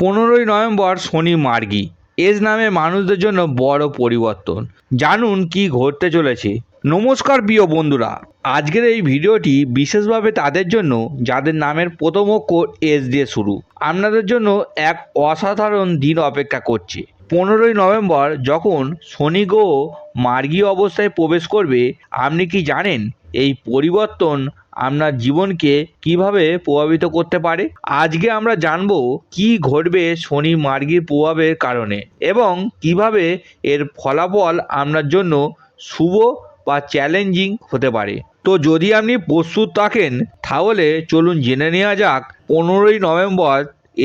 পনেরোই নভেম্বর শনি মার্গী। এজ নামে মানুষদের জন্য বড় পরিবর্তন। জানুন কি ঘটতে চলেছে। নমস্কার প্রিয় বন্ধুরা। আজকের এই ভিডিওটি বিশেষভাবে তাদের জন্য, যাদের নামের প্রথম অক্ষর এস দিয়ে শুরু। আপনাদের জন্য এক অসাধারণ দিন অপেক্ষা করছে। পনেরোই নভেম্বর যখন শনি গ্রহ মার্গী অবস্থায় প্রবেশ করবে, আপনি কি জানেন? এই পরিবর্তন আপনার জীবনকে কীভাবে প্রভাবিত করতে পারে? আজকে আমরা জানব কি ঘটবে শনি মার্গীর প্রভাবের কারণে এবং কীভাবে এর ফলাফল আপনার জন্য শুভ বা চ্যালেঞ্জিং হতে পারে। তো যদি আপনি প্রস্তুত থাকেন, তাহলে চলুন জেনে নেওয়া যাক, পনেরোই নভেম্বর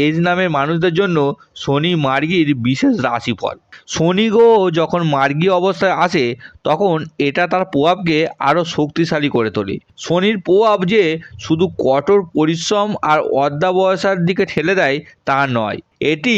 এজ নামের মানুষদের জন্য শনি মার্গীর বিশেষ রাশিফল। শনি গ্রহ যখন মার্গী অবস্থায় আসে, তখন এটা তার প্রভাবকে আরও শক্তিশালী করে তোলে। শনির প্রভাব যে শুধু কঠোর পরিশ্রম আর অধ্যাবসার দিকে ঠেলে দেয় তা নয়, এটি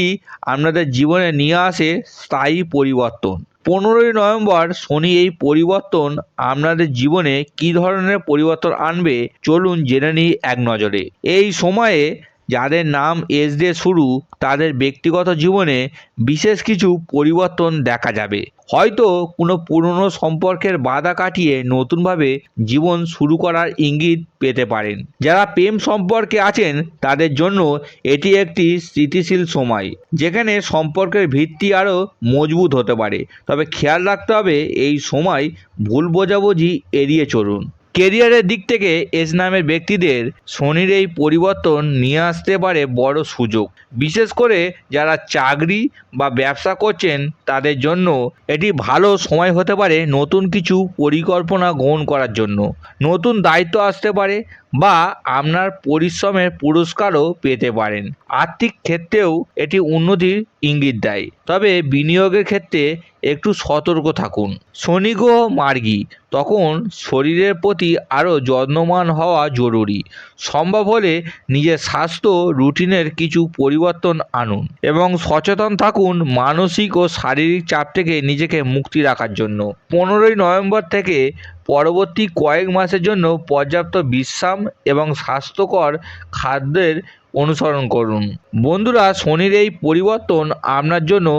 আপনাদের জীবনে নিয়ে আসে স্থায়ী পরিবর্তন। পনেরোই নভেম্বর শনি এই পরিবর্তন আপনাদের জীবনে কী ধরনের পরিবর্তন আনবে, চলুন জেনে নিই এক নজরে। এই সময়ে যাদের নাম এস দিয়ে শুরু, তাদের ব্যক্তিগত জীবনে বিশেষ কিছু পরিবর্তন দেখা যাবে। হয়তো কোনো পুরনো সম্পর্কের বাধা কাটিয়ে নতুনভাবে জীবন শুরু করার ইঙ্গিত পেতে পারেন। যারা প্রেম সম্পর্কে আছেন, তাদের জন্য এটি একটি স্থিতিশীল সময়, যেখানে সম্পর্কের ভিত্তি আরও মজবুত হতে পারে। তবে খেয়াল রাখতে হবে, এই সময় ভুল বোঝাবুঝি এড়িয়ে চলুন। কেরিয়ারের দিক থেকে এস নামের ব্যক্তিদের শনির এই পরিবর্তন নিয়ে আসতে পারে বড় সুযোগ। বিশেষ করে যারা চাকরি বা ব্যবসা করছেন, তাদের জন্য এটি ভালো সময় হতে পারে নতুন কিছু পরিকল্পনা গ্রহণ করার জন্য। নতুন দায়িত্ব আসতে পারে বা আপনার পরিশ্রমের পুরস্কারও পেতে পারেন। আর্থিক ক্ষেত্রেও এটি উন্নতির ইঙ্গিত দেয়। তবে বিনিয়োগের ক্ষেত্রে একটু সতর্ক থাকুন। শনি গ্রহ মার্গী, তখন শরীরের প্রতি আরও যত্নবান হওয়া জরুরি। সম্ভব হলে নিজের স্বাস্থ্য রুটিনের কিছু পরিবর্তন আনুন এবং সচেতন থাকুন মানসিক ও শারীরিক চাপ থেকে নিজেকে মুক্তি রাখার জন্য। পনেরোই নভেম্বর থেকে পরবর্তী কয়েক মাসের জন্য পর্যাপ্ত বিশ্রাম এবং স্বাস্থ্যকর খাদ্যের অনুসরণ করুন। বন্ধুরা, শনির এই পরিবর্তন আপনার জন্য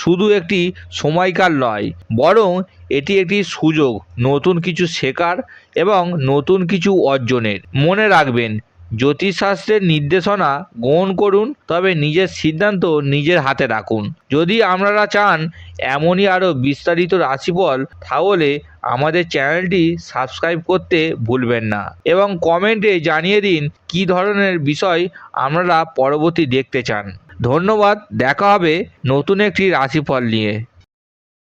শুধু একটি সময়কাল নয়, বরং এটি একটি সুযোগ, নতুন কিছু শেখার এবং নতুন কিছু অর্জনের। মনে রাখবেন জ্যোতিষশাস্ত্রের নির্দেশনা গ্রহণ করুন, তবে নিজের সিদ্ধান্ত নিজের হাতে রাখুন। যদি আপনারা চান এমনই আরও বিস্তারিত রাশিফল, তাহলে আমাদের চ্যানেলটি সাবস্ক্রাইব করতে ভুলবেন না এবং কমেন্টে জানিয়ে দিন কী ধরনের বিষয় আপনারা পরবর্তী দেখতে চান। ধন্যবাদ, দেখা হবে নতুন একটি রাশিফল নিয়ে।